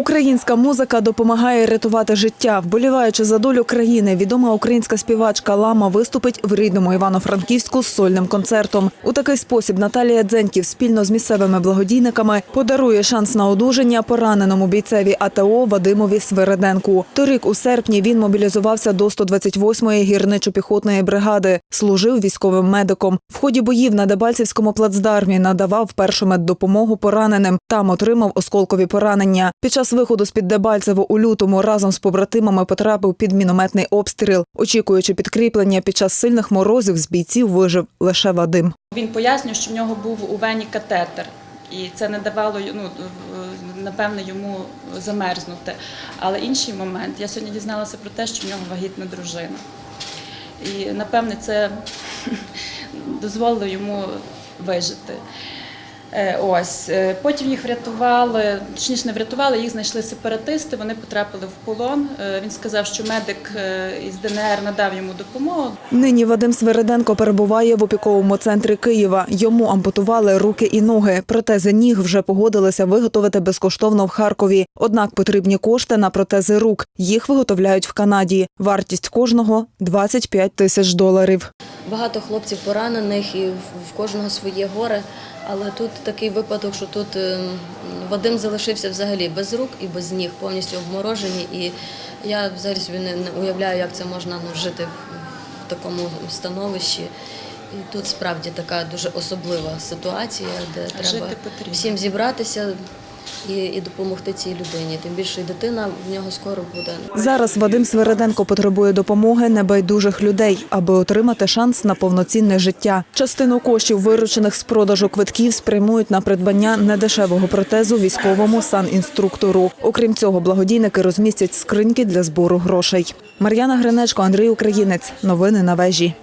Українська музика допомагає рятувати життя. Вболіваючи за долю країни, відома українська співачка Лама виступить в рідному Івано-Франківську з сольним концертом. У такий спосіб Наталія Дзеньків спільно з місцевими благодійниками подарує шанс на одужання пораненому бійцеві АТО Вадимові Свереденку. Торік у серпні він мобілізувався до 128-ї гірничо-піхотної бригади, служив військовим медиком. В ході боїв на Дебальцівському плацдармі надавав першу меддопомогу пораненим. Там отримав осколкові поранення. Під час виходу з під Дебальцево у лютому разом з побратимами потрапив під мінометний обстріл. Очікуючи підкріплення під час сильних морозів, з бійців вижив лише Вадим. Він пояснює, що в нього був у вені катетер, і це не давало ну, напевне йому замерзнути. Але інший момент, я сьогодні дізналася про те, що в нього вагітна дружина. І напевне це дозволило йому вижити. Е, Ось Е, потім їх врятували, точніше не врятували, їх знайшли сепаратисти. Вони потрапили в полон. Е, Він сказав, що медик із ДНР надав йому допомогу. Нині Вадим Свереденко перебуває в опіковому центрі Києва. Йому ампутували руки і ноги. Протези ніг вже погодилися виготовити безкоштовно в Харкові. Однак потрібні кошти на протези рук. Їх виготовляють в Канаді. Вартість кожного 25 тисяч доларів. Багато хлопців поранених і в кожного своє горе. Але тут такий випадок, що тут ем, Вадим залишився взагалі без рук і без ніг, повністю обморожені. І я взагалі собі не, уявляю, як це можна ну, жити в, такому становищі. І тут справді така дуже особлива ситуація, де А треба потрібно. всім зібратися і, і допомогти цій людині. Тим більше і дитина в нього скоро буде. Зараз Вадим Свереденко потребує допомоги небайдужих людей, аби отримати шанс на повноцінне життя. Частину коштів, виручених з продажу квитків, спрямують на придбання недешевого протезу військовому санінструктору. Окрім цього, благодійники розмістять скриньки для збору грошей. Мар'яна Гринечко, Андрій Українець. Новини на вежі.